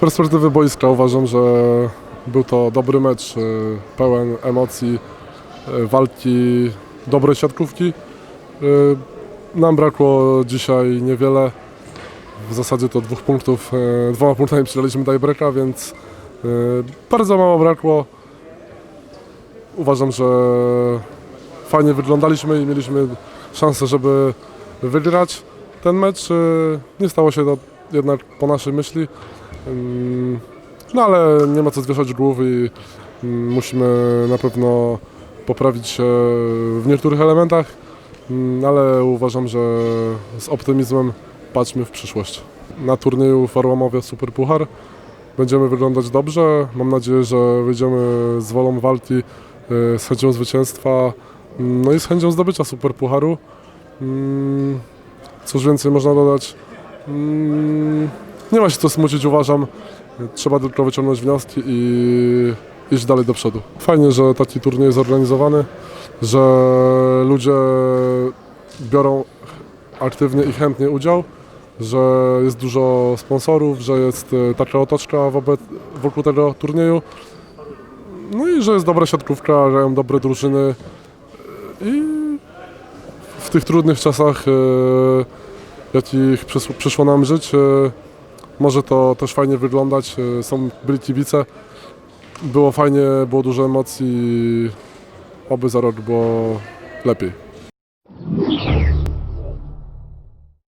perspektywy boiska uważam, że był to dobry mecz, e, pełen emocji, e, walki, dobrej siatkówki. E, Nam brakło dzisiaj niewiele. W zasadzie to dwóch punktów, dwoma punktami przelaliśmy tiebreaka, więc bardzo mało brakło. Uważam, że fajnie wyglądaliśmy i mieliśmy szansę, żeby wygrać ten mecz. Nie stało się to jednak po naszej myśli. Ym, No ale nie ma co zwieszać głów i mm, musimy na pewno poprawić się w niektórych elementach, Mm, ale uważam, że z optymizmem patrzmy w przyszłość. Na turnieju w Arłamowie Super Puchar będziemy wyglądać dobrze. Mam nadzieję, że wyjdziemy z wolą walki, y, z chęcią zwycięstwa, mm, no i z chęcią zdobycia Super Pucharu. Mm, Cóż więcej można dodać? Mm, Nie ma się co smucić, uważam. Trzeba tylko wyciągnąć wnioski i iść dalej do przodu. Fajnie, że taki turniej jest zorganizowany, że ludzie biorą aktywnie i chętnie udział, że jest dużo sponsorów, że jest e, taka otoczka wobec, wokół tego turnieju. No i że jest dobra siatkówka, grają dobre drużyny i w tych trudnych czasach, e, jakich przyszło nam żyć. Może to też fajnie wyglądać. E, są byli kibice. Było fajnie, było dużo emocji. Oby za rok było lepiej.